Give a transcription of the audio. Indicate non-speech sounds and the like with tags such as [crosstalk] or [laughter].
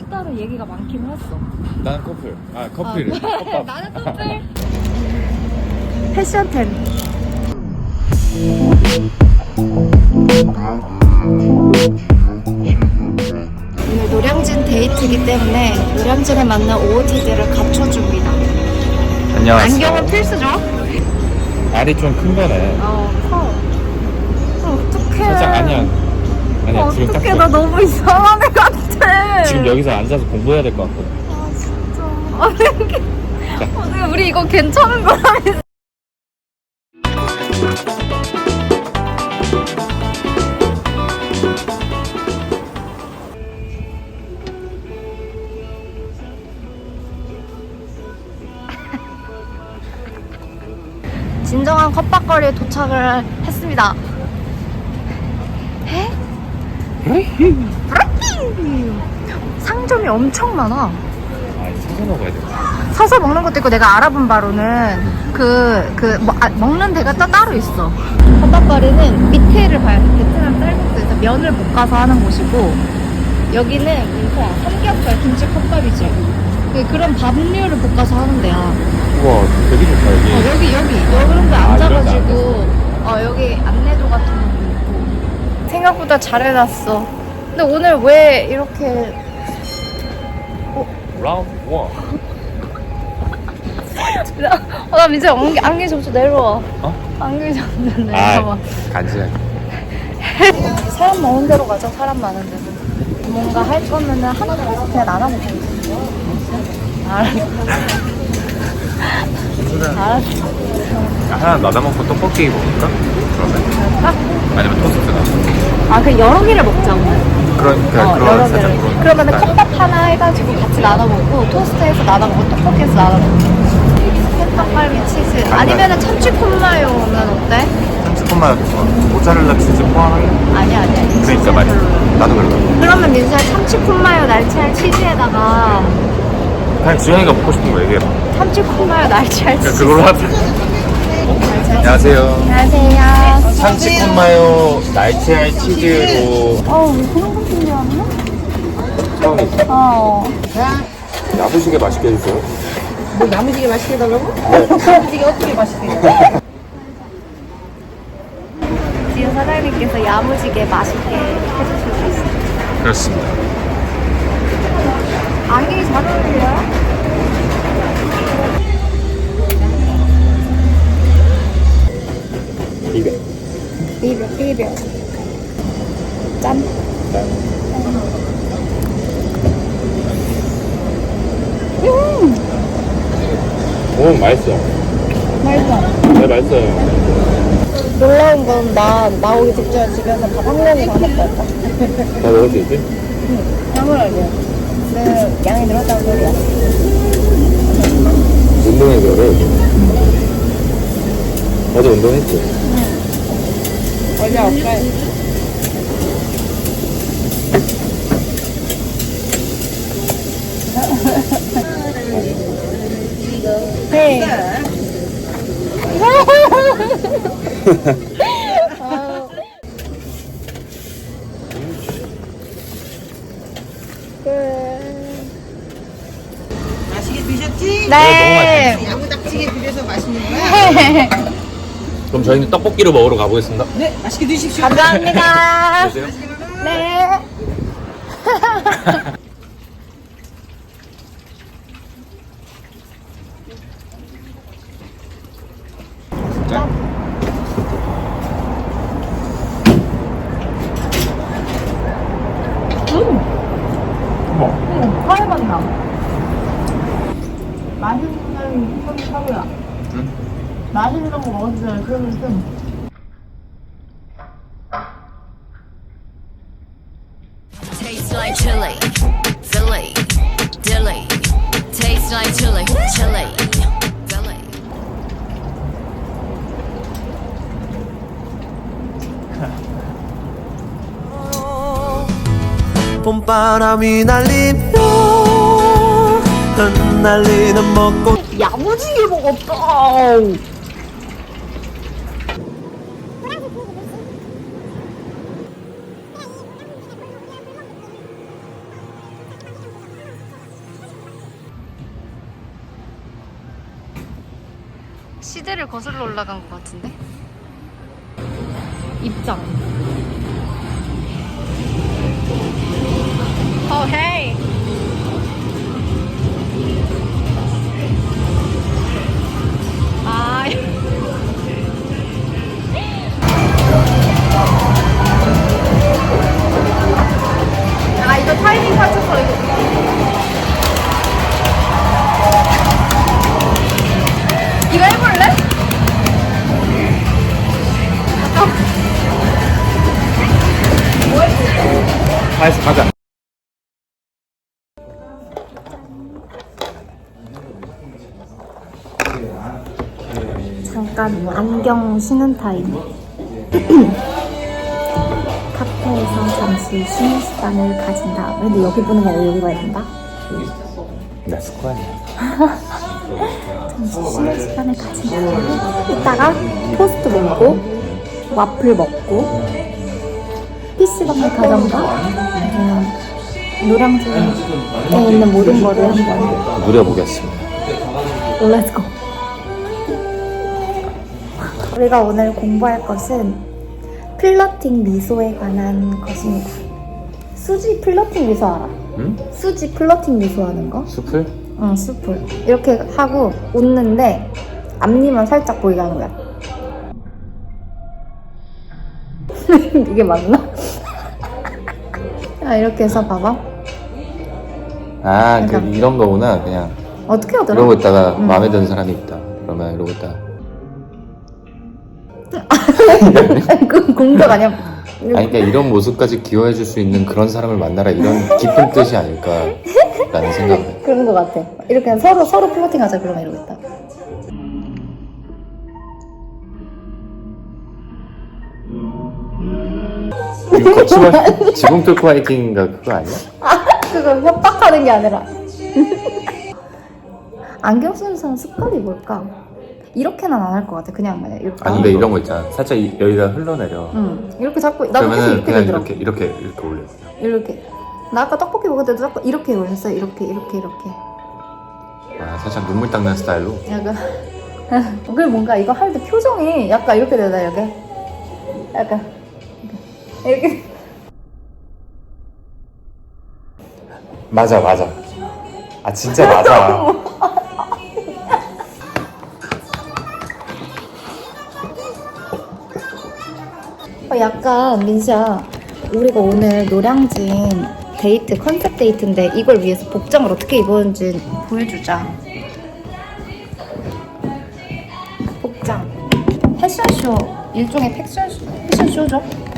맛있다는 얘기가 많긴 했어. 나는 커플. 아. 아, 컵밥. [laughs] 나는 커플. [laughs] 패션템. 오늘 노량진 데이트이기 때문에 노량진에 맞는 OOTD를 갖춰줍니다. 안녕하세요. 안경은 필수죠? 알이 좀 큰 거네. 어, 커. 어, 어떡해. 살짝 아니야. 아니야 지금 딱 어떡해, 보- 나 너무 이상한 애같 아. 지금 여기서 앉아서 공부해야 될 것 같거든. 아, 진짜. 어떻게 우리 이거 괜찮은 거라면서. 진정한 컵밥거리에 도착을 했습니다. 에? 상점이 엄청 많아. 아 사서 먹어야 돼. 사서 먹는 것도 있고 내가 알아본 바로는 그, 그, 뭐, 아, 먹는 데가 또 따로 있어. 컵밥거리는 밑에를 봐야 돼. 베트남 쌀국수에서 면을 볶아서 하는 곳이고, 여기는 민서야, 삼겹살 김치 컵밥이지. 그- 그런 밥류를 볶아서 하는 데야. 우와 되게 좋다 어, 여기. 여기, 여기, 여기 이런 데 아, 이런 데 앉아가지고, 어, 여기 안내도 같은 있고. 생각보다 잘 해놨어. 근데 오늘 왜 이렇게 라운드 원. 어, 나 이제 안개, 안개 점점 내려와. 어? 안개 내려와. 아 간지야. [laughs] 사람 많은 데로 가자, 사람 많은 데로. 뭔가 할 거면은 하나만 그냥 나눠먹고 있어. 알았어. 알았어. 하나 나다 먹고 떡볶이 먹을까? 그러면? 아, 아니면 토스트나? 아, 그 여러 개를 먹자. 그러니까 어, 그런 살짝 개를. 그런. 그러면은 스타일. 컵밥 하나 해가지고 같이 나눠 먹고, 토스트해서 나눠 먹고, 떡볶이에서 나눠 먹고. 햇떡갈비 치즈. 아니면은 참치 콘마요는 어때? 조금만 모짜렐라 치즈 포함하게? 아니야, 아니야. 이 그러니까 말이야. 나도 그래. 그러면 민수야 참치 콘마요 날치알 치즈에다가 그냥 주현이가 먹고 싶은 거 얘기해봐. 참치 콘마요 날치알 치즈. 그걸로 하자. 안녕하세요. 안녕하세요. 참치 콘마요 날치알 치즈로 어, 왜 그런 거 준비하나? 어. 야무지게 맛있게 해주세요. 뭐 야무지게 맛있게 해달라고? 네. [laughs] 야무지게 어떻게 맛있게 해달라고? [laughs] 지금 사장님께서 야무지게 맛있게 해주시고 있어요. 그렇습니다. 안경이 잘 어울려요? 비벼, 비벼. 짠. 음, 오 맛있어. 맛있어. 네 맛있어요. 놀라운 건 나 나오기 직전에 집에서 밥한 공기 다 먹고 왔다. 다 먹을 수 있지? 당연하지. 내 양이 늘었다는 소리야. 운동해 그래. 어제 운동했지? 어제 어때? 네. [laughs] [laughs] 맛있게 드셨지? 네. 비벼서 맛있는 거야? [laughs] 그럼 저희는 떡볶이를 먹으러 가보겠습니다. 네, 맛있게 드십시오. 감사합니다. 안녕하세요. 네. [laughs] 짠. 응, 카레 맛 나. 맛있는 건 사고야. 응? 맛있는 거 먹었어요. 그러면 좀. Tastes like chili, Philly, dilly. Tastes like chili, chili, Philly. 봄바람이 날리며 흩날리는 벚꽃 야무지게 먹었다. 시대를 거슬러 올라간 것 같은데? 입장. 어, 헤이. 아. 가에서 가자. 잠깐 안경 쉬는 타임. [clears throat] 카페에서 잠시 쉬는 시간을 가진 다음에 근데 여기 보는 게 아니라 여기 봐야 된다. 나 습관이야. [laughs] 잠시 쉬는 시간을 가진 다음에 이따가 토스트 먹고 와플 먹고 PC방에 가던가 아니면 노량진에 있는 모든 거를 한번 누려보겠습니다. 렛츠고 우리가 오늘 공부할 것은 플러팅 미소에 관한 것입니다 수지 플러팅 미소 알아? 응? 수지 플러팅 미소 하는 거? 숲을? 응 수풀 이렇게 하고 웃는데 앞니만 살짝 보이게 하는 거야 [laughs] 이게 맞나? 자 이렇게 해서 봐봐 아, 그 이런 거구나. 그냥 어떻게 하더라? 이러고 있다가 응. 마음에 드는 사람이 있다. 그러면 이러고 있다. [laughs] 그 공격 아니야? 아니, 그러니까 이런 모습까지 기여해 줄 수 있는 그런 사람을 만나라 이런 깊은 뜻이 아닐까라는 생각을. 그런 거 같아. 이렇게 서로 서로 플러팅 하자 그러면 이러고 있다. 이거 거침없이 지붕 뚫고 화이팅인가 그거 아니야? 그거 협박하는 게 아니라. [laughs] 안경 쓰는 사람 습관이 뭘까? 이렇게는 안 할 것 같아. 그냥 그냥 이렇게. 아니 근데 이런 거 있잖아. 살짝 이- 여기가 흘러내려. 응. 이렇게 자꾸 나도 계속 그러면은 이렇게 그냥 되더라. 이렇게 이렇게 이렇게 올려. 이렇게. 나 아까 떡볶이 먹을 때도 자꾸 이렇게 올렸어. 이렇게 이렇게 이렇게. 아 살짝 눈물 닦는 스타일로. 약간. [laughs] 그리고 뭔가 이거 할 때 표정이 약간 이렇게 되다 이렇게. 약간 이렇게. 맞아 맞아. 아 진짜 맞아. 어, 약간 민수야 우리가 오늘 노량진 데이트 컨셉 데이트인데 이걸 위해서 복장을 어떻게 입었는지 보여주자 복장 패션쇼 일종의 패션쇼, 패션쇼죠